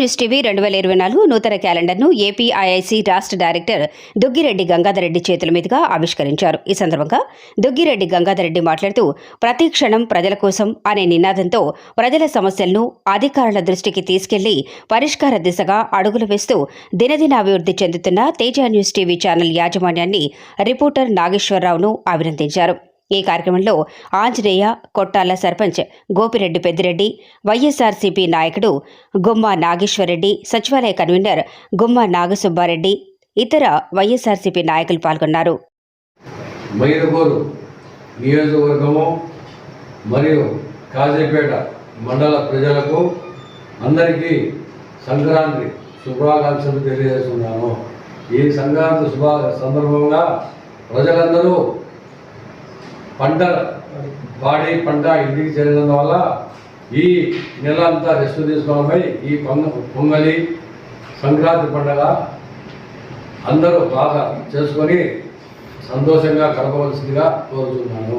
News TV రెండు వేల ఇరవై నాలుగు నూతన క్యాలెండర్ను ఏపీఐఐసి రాష్ట్ర డైరెక్టర్ దుగ్గిరెడ్డి గంగాధర్ రెడ్డి చేతుల మీదుగా ఆవిష్కరించారు. ఈ సందర్భంగా దుగ్గిరెడ్డి గంగాధరరెడ్డి మాట్లాడుతూ ప్రతి క్షణం ప్రజల కోసం అనే నినాదంతో ప్రజల సమస్యలను అధికారుల దృష్టికి తీసుకెళ్ళి పరిష్కార దిశగా అడుగులు వేస్తూ దినదినాభివృద్ధి చెందుతున్న తేజ న్యూస్ టీవీ ఛానల్ యాజమాన్యాన్ని రిపోర్టర్ నాగేశ్వరరావును అభినందించారు. ఈ కార్యక్రమంలో ఆంజనేయ కొట్టాల సర్పంచ్ గోపిరెడ్డి పెద్దిరెడ్డి వైఎస్ఆర్సీపీ నాయకుడు గుమ్మ నాగేశ్వరరెడ్డి సచివాలయ కన్వీనర్ గుమ్మ నాగసుబ్బారెడ్డి ఇతర వైఎస్ఆర్సీపీ నాయకులు పాల్గొన్నారు. నియోజకవర్గము మరియు కాజీపేట మండల ప్రజలకు అందరికీ సంక్రాంతి శుభాకాంక్షలు తెలియజేస్తున్నాను. ఈ సంక్రాంతి శుభ సందర్భంగా ప్రజలందరూ పంట వాడి పంట ఇంటికి చేరినందు వల్ల ఈ నెల అంతా రెస్ట్ తీసుకోవడమై ఈ పొంగ పొంగలి సంక్రాంతి పండగ అందరూ బాగా చేసుకొని సంతోషంగా గడపవలసిందిగా కోరుతున్నాను